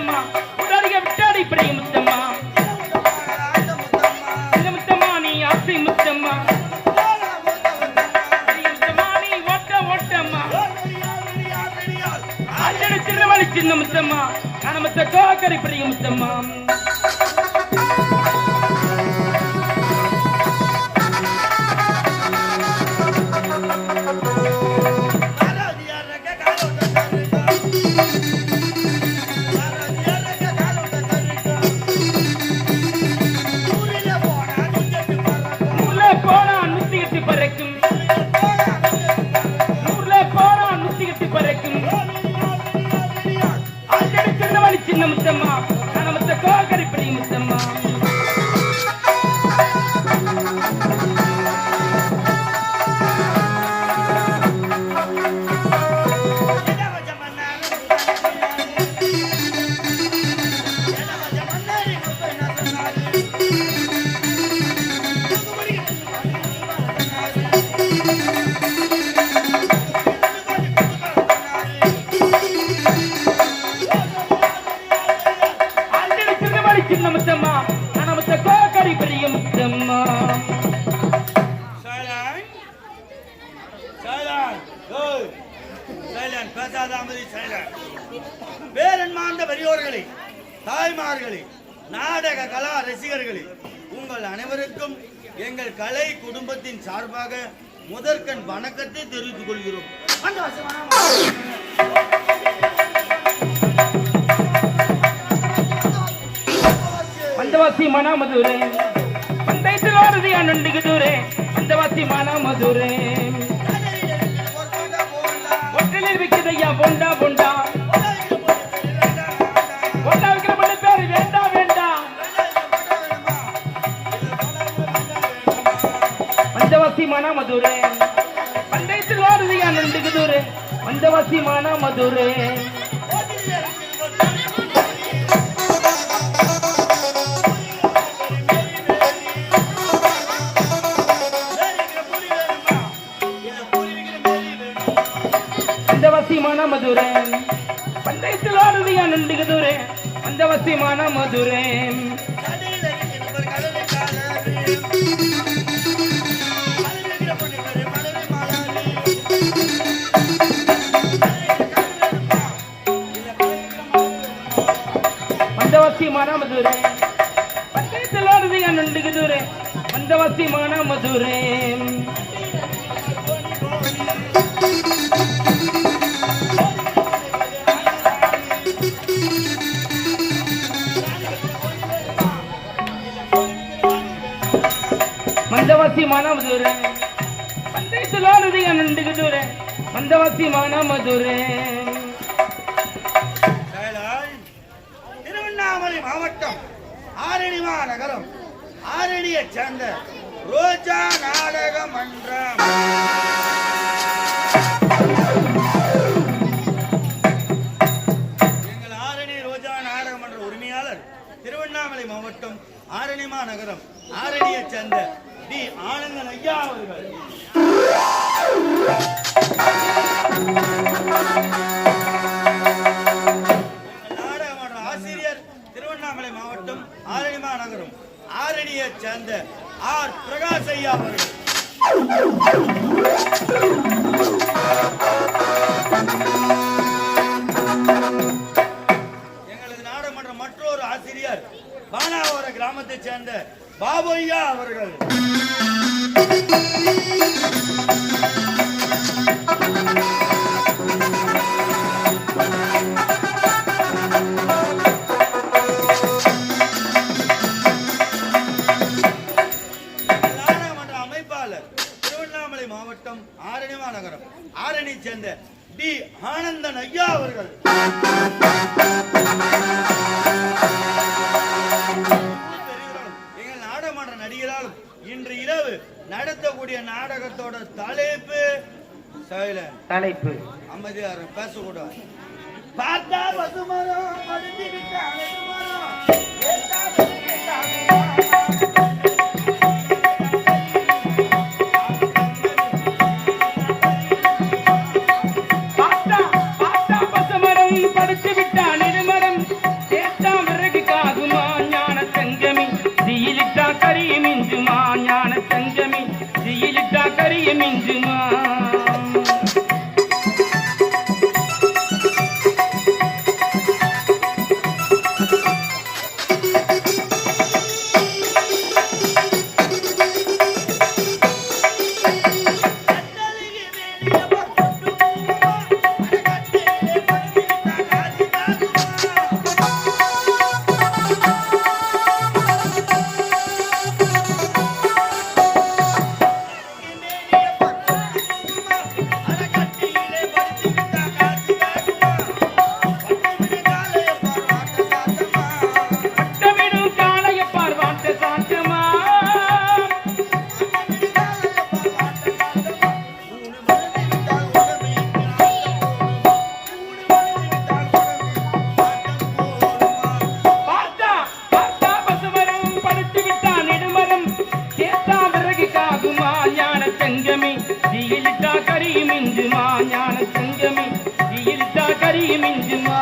முத்தம்மா. விட்டாடிக விட்டாடி பிடிக்க முத்தம்மா. இந்த முத்தம்மா நீ ஆசை முத்தம்மா. சின்ன முத்தம்மா. கணமத்த கோக்கரை பிடிக்க முத்தம்மா. நாடக கலா ரசிகர்களே உங்கள் அனைவருக்கும் எங்கள் கலை குடும்பத்தின் சார்பாக முதற்கண் வணக்கத்தை தெரிவித்துக் கொள்கிறோம். பந்தவாசி மனா மதுரே பந்தயத்தில் ஓடுதியா நண்டுக்கு தூரே மனா மதுரே ஒட்டலில் விற்கிறதையா பொண்டா பொண்டா. பஞ்சவாசி மதுரே பஞ்சாயத்தில் வாரதியா நண்டுக்கு தூரே பஞ்சவாசி மதுரே பஞ்சவாசி மன மதுரே பஞ்சாயத்தில் வாரதியா நண்டுக்கு தூரே பஞ்சவாசி மன மதுரே வசி மன மதுரே. பக்கத்தில் நண்டுக்கு தூரே அந்த வசி மன மதுரே. மந்தவாசி மானாமதுரே பந்தயத்திலோடு நண்டுக்கு தூரே மந்தவாசி மானாமதுரே மாவட்டம் ஆரணிமா நகரம். ஆரணியைச் சேர்ந்த ரோஜா நாடக மன்றம் எங்கள் ஆரணி ரோஜா நாடக மன்ற உரிமையாளர் திருவண்ணாமலை மாவட்டம் ஆரணிமா நகரம். ஆரணியைச் சேர்ந்த டி. ஆனந்தன் ஐயா அவர்கள். சேர்ந்த ஆர் பிரகாஷ் ஐயா அவர்கள். எங்களது நாடாளுமன்ற மற்றொரு ஆசிரியர் பானாவர கிராமத்தைச் சேர்ந்த பாபு ஐயா அவர்கள். நகரம். ஆரணி சேர்ந்த டி. ஆனந்தன் ஐயா அவர்கள். எங்கள் நாடகமன்ற நடிகராலும் இன்று இரவு நடத்தக்கூடிய நாடகத்தோட தலைப்பு தலைப்பு. அமைதியார் பேசக்கூடாது. பார்த்தா பசுமரம் படுத்தி விட்ட அழகு மரம். हरी मिंजमा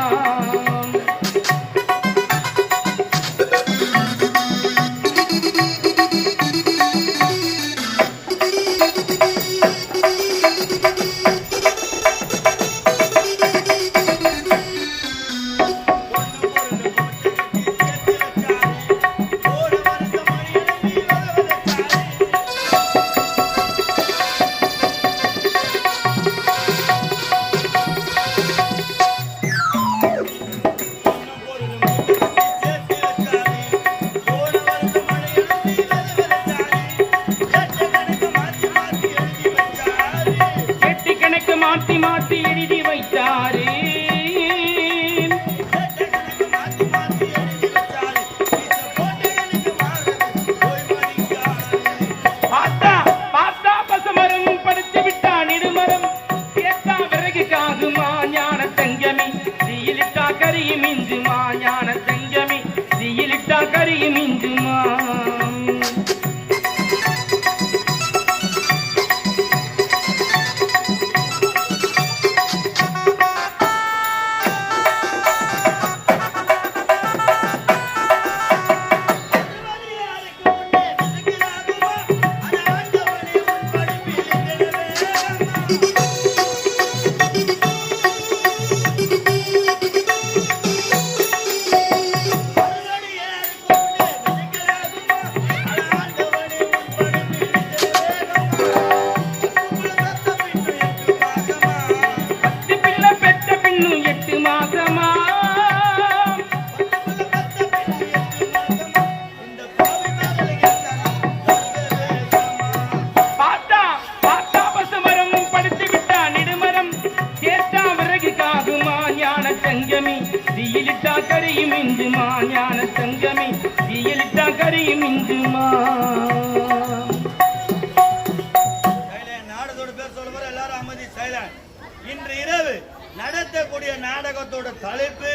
ஞான சங்கமி தீயிலிட்டா இந்துமா நாடகத்தோட பேர் சொல்ல எல்லாரும் அமைதி சைலண்ட். இன்று இரவு நடத்தக்கூடிய நாடகத்தோட தலைப்பு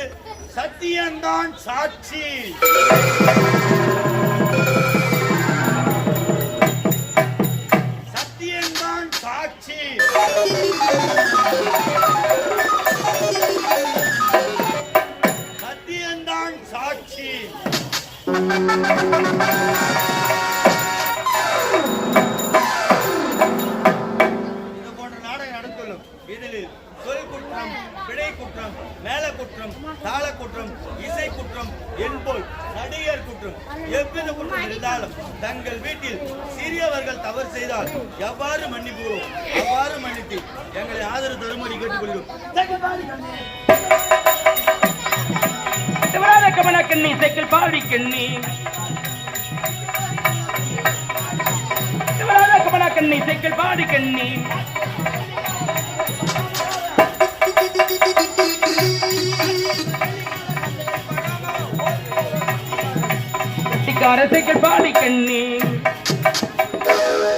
சத்தியம்தான் சாட்சி. சத்தியம்தான் சாட்சி. தங்கள் வீட்டில் சிறியவர்கள் தவறு செய்தால் எவ்வாறு மன்னிப்புகிறோம் அவ்வாறு மன்னித்து எங்களை ஆதரவு தரும்படி கேட்டுக்கொள்கிறோம். கமல கண்ணி சைக்கிள் பாடி கண்ணி. கமல கண்ணி சைக்கிள் பாடி கண்ணி. கட்டிக்கார சைக்கிள் பாடி கண்ணி.